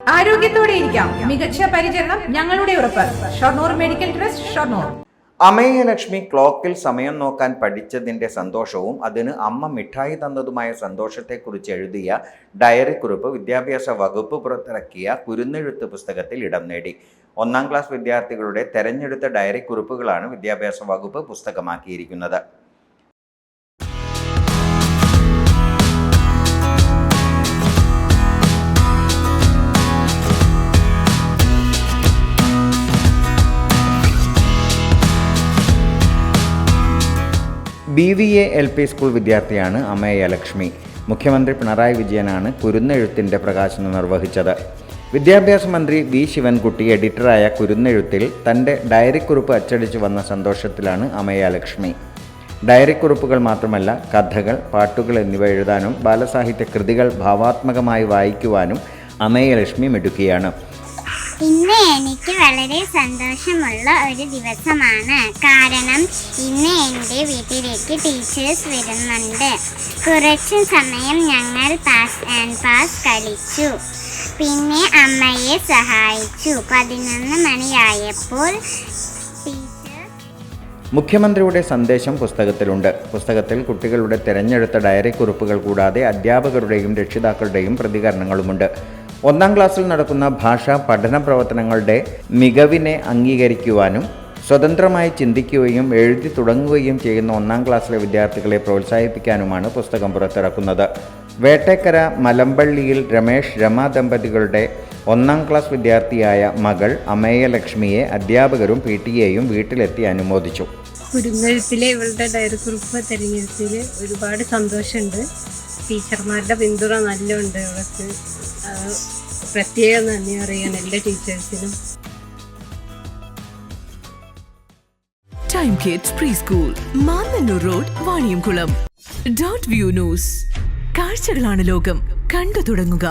ആരോഗ്യത്തോടെ ഇരിക്കാം. മികച്ച പരിചരണം ഞങ്ങളുടെ ഉറപ്പ്. Shoranur medical trust Shoranur. അമേയലക്ഷ്മി ക്ലോക്കിൽ സമയം നോക്കാൻ പഠിച്ചതിന്റെ സന്തോഷവും അതിന് അമ്മ മിഠായി തന്നതുമായ സന്തോഷത്തെക്കുറിച്ച് എഴുതിയ ഡയറി കുറിപ്പ് വിദ്യാഭ്യാസ വകുപ്പ് പുറത്തിറക്കിയ കുരുന്നെഴുത്ത് പുസ്തകത്തിൽ ഇടം നേടി. ഒന്നാം ക്ലാസ് വിദ്യാർത്ഥികളുടെ തെരഞ്ഞെടുത്ത ഡയറി കുറിപ്പുകളാണ് വിദ്യാഭ്യാസ വകുപ്പ് പുസ്തകമാക്കിയിരിക്കുന്നത്. B V A L P school വിദ്യാർത്ഥിയാണ് അമേയ ലക്ഷ്മി. മുഖ്യമന്ത്രി പിണറായി വിജയനാണ് കുരുന്നെഴുത്തിന്റെ പ്രകാശനം നിർവഹിച്ചത്. വിദ്യാഭ്യാസ മന്ത്രി വി ശിവൻകുട്ടി എഡിറ്ററായ കുരുന്നെഴുത്തിൽ തന്റെ ഡയറിക്കുറിപ്പ് അച്ചടിച്ചു വന്ന സന്തോഷത്തിലാണ് അമേയ ലക്ഷ്മി. ഡയറിക്കുറിപ്പുകൾ മാത്രമല്ല കഥകൾ പാട്ടുകൾ എന്നിവ എഴുതാനും ബാലസാഹിത്യ കൃതികൾ ഭാവാത്മകമായി വായിക്കുവാനും അമേയ ലക്ഷ്മി മിടുക്കിയാണ്. ഇന്ന് എനിക്ക് വളരെ സന്തോഷമുള്ള ഒരു ദിവസമാണ്. കാരണം ഇന്ന് എന്റെ വീട്ടിലേക്ക് ടീച്ചേഴ്സ് വരുന്നുണ്ട്. കുറച്ച് സമയം ഞങ്ങൾ പാസ് ആൻഡ് പാസ് കളിച്ചു. പിന്നെ അമ്മയെ സഹായിച്ചു. പതിനൊന്ന് മണിയായപ്പോൾ മുഖ്യമന്ത്രിയുടെ സന്ദേശം പുസ്തകത്തിലുണ്ട്. പുസ്തകത്തിൽ കുട്ടികളുടെ തിരഞ്ഞെടുത്ത ഡയറി കുറിപ്പുകൾ കൂടാതെ അധ്യാപകരുടെയും രക്ഷിതാക്കളുടെയും പ്രതികരണങ്ങളുമുണ്ട്. ഒന്നാം ക്ലാസ്സിൽ നടക്കുന്ന ഭാഷാ പഠന പ്രവർത്തനങ്ങളുടെ മികവിനെ അംഗീകരിക്കുവാനും സ്വതന്ത്രമായി ചിന്തിക്കുകയും എഴുതി തുടങ്ങുകയും ചെയ്യുന്ന ഒന്നാം ക്ലാസ്സിലെ വിദ്യാർത്ഥികളെ പ്രോത്സാഹിപ്പിക്കാനുമാണ് പുസ്തകം പുറത്തിറക്കുന്നത്. വേട്ടേക്കര മലമ്പള്ളിയിൽ രമേഷ് രമ ദമ്പതികളുടെ ഒന്നാം ക്ലാസ് വിദ്യാർത്ഥിയായ മകൾ അമേയ ലക്ഷ്മിയെ അധ്യാപകരും പി ടി എയും വീട്ടിലെത്തി അനുമോദിച്ചു. കുരുങ്ങഴുത്തിലെ ഇവളുടെ ഡയറിക്കുറിപ്പ് തിരഞ്ഞെടുത്തിൽ ഒരുപാട് സന്തോഷമുണ്ട്. ടീച്ചർമാരുടെ പിന്തുണ നല്ലുണ്ട് ഇവൾക്ക് പ്രത്യേകം നന്ദി അറിയാൻ എല്ലാ ടീച്ചേഴ്സിനും. Time Kids preschool Mannanur road Vaniyamkulam dot view കാഴ്ചകളാണ് ലോകം. കണ്ടു തുടങ്ങുക.